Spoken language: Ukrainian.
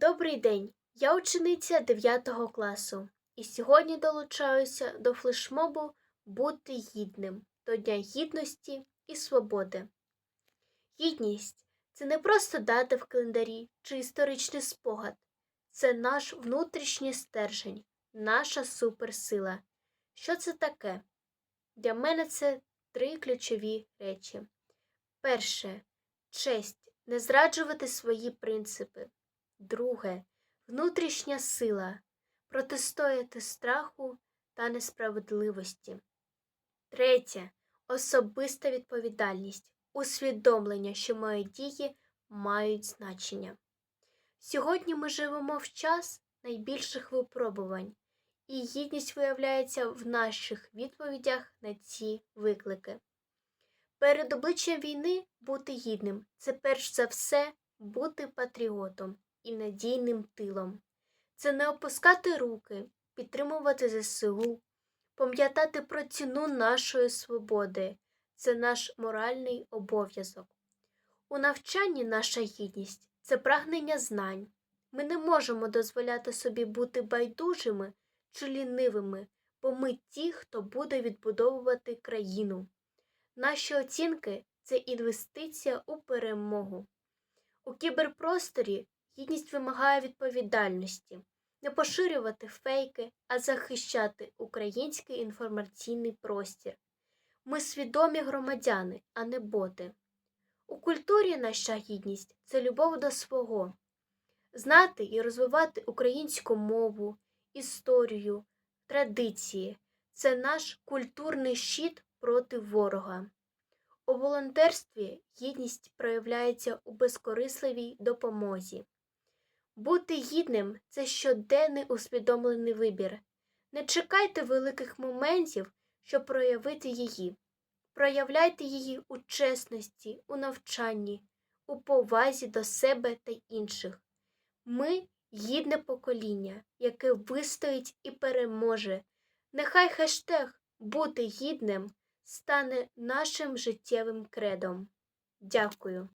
Добрий день! Я учениця 9 класу і сьогодні долучаюся до флешмобу Бути гідним до Дня гідності і свободи. Гідність це не просто дата в календарі чи історичний спогад, це наш внутрішній стержень, наша суперсила. Що це таке? Для мене це три ключові речі. Перше честь не зраджувати свої принципи. Друге внутрішня сила протистояти страху та несправедливості. Третє особиста відповідальність, усвідомлення, що мої дії мають значення. Сьогодні ми живемо в час найбільших випробувань, і гідність виявляється в наших відповідях на ці виклики. Перед обличчям війни бути гідним це перш за все бути патріотом і надійним тилом. Це не опускати руки, підтримувати ЗСУ, пам'ятати про ціну нашої свободи. Це наш моральний обов'язок. У навчанні наша гідність це прагнення знань. Ми не можемо дозволяти собі бути байдужими чи лінивими, бо ми ті, хто буде відбудовувати країну. Наші оцінки це інвестиція у перемогу. У кіберпросторі гідність вимагає відповідальності, не поширювати фейки, а захищати український інформаційний простір. Ми свідомі громадяни, а не боти. У культурі наша гідність це любов до свого, знати і розвивати українську мову, історію, традиції це наш культурний щит проти ворога. У волонтерстві гідність проявляється у безкорисливій допомозі. Бути гідним це щоденний усвідомлений вибір. Не чекайте великих моментів, щоб проявити її. Проявляйте її у чесності, у навчанні, у повазі до себе та інших. Ми гідне покоління, яке вистоїть і переможе. Нехай хештег бути гідним стане нашим життєвим кредом. Дякую.